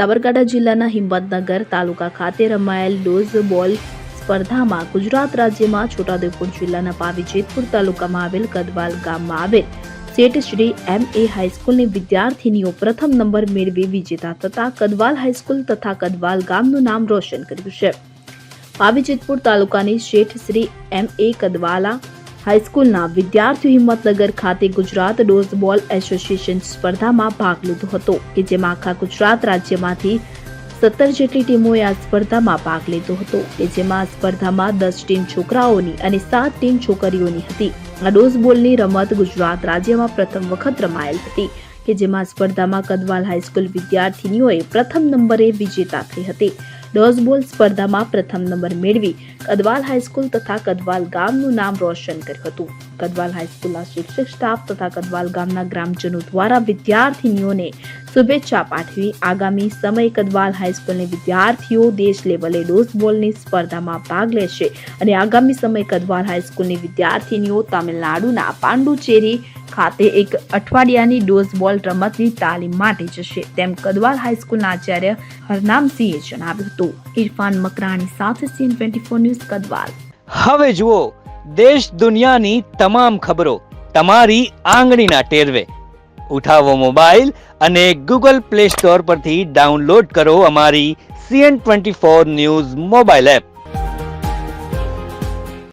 સાબરકાંઠા જિલ્લાના હિંમતનગર તાલુકા ખાતે રમાયેલ ડોઝ બોલ સ્પર્ધામાં ગુજરાત રાજ્યમાં છોટાઉદેપુર જિલ્લાના પાવી જેતપુર તાલુકામાં આવેલ કદવાલ ગામમાં આવેલ શેઠ શ્રી એમ એ હાઈસ્કૂલની વિદ્યાર્થીનીઓ પ્રથમ નંબર મેળવી વિજેતા થતા કદવાલ હાઈસ્કૂલ તથા કદવાલ ગામનું નામ રોશન કર્યું છે. પાવી જેતપુર તાલુકાની શેઠ શ્રી એમ એ કદવાલા હાઈસ્કૂલના વિદ્યાર્થીઓ હિંમતનગર ખાતે ગુજરાત ડોઝ બોલ એસોસિએશન સ્પર્ધામાં ભાગ લીધો હતો કે જેમાં આખા ગુજરાત રાજ્યમાંથી સત્તર જેટલી ટીમોએ આ સ્પર્ધામાં ભાગ લીધો હતો કે જેમાં સ્પર્ધામાં દસ ટીમ છોકરાઓની અને સાત ટીમ છોકરીઓની હતી. આ ડોઝ બોલની રમત ગુજરાત રાજ્યમાં પ્રથમ વખત રમાયેલ હતી. કે જેમાં સ્પર્ધામાં કદવાલ હાઈસ્કૂલ વિદ્યાર્થીનીઓએ પ્રથમ નંબરે વિજેતા થઈ હતી. ડોઝ બોલ સ્પર્ધામાં પ્રથમ નંબર મેળવી કદવાલ હાઈસ્કૂલ તથા કદવાલ ગામનું નામ રોશન કર્યું હતું. કદવાલ હાઈસ્કૂલના શિક્ષક સ્ટાફ તથા કદવાલ ગામના ગ્રામજનો દ્વારા વિદ્યાર્થીનીઓને શુભેચ્છા પાઠવી આગામી સમય કદવાલ હાઈસ્કૂલની વિદ્યાર્થીઓ દેશ લેવલે ડોઝ બોલની સ્પર્ધામાં ભાગ લેશે અને આગામી સમય કદવાલ હાઈસ્કૂલની વિદ્યાર્થીનીઓ તામિલનાડુના પાંડુચેરી ખાતે એક અઠવાડિયાની ડોઝ બોલ રમતની તાલીમ માટે જશે. તેમ કદવાલ હાઈસ્કૂલના આચાર્ય હરનામસિંહે જણાવ્યું હતું. ઇરફાન મકરાણી સાથે CN twenty four news Kadwal. હવે જુઓ, દેશ દુનિયાની તમામ ખબરો તમારી આંગળીના ટેરવે. ઉઠાવો મોબાઈલ અને ગૂગલ પ્લે સ્ટોર પરથી ડાઉનલોડ કરો અમારી CN twenty four news mobile app.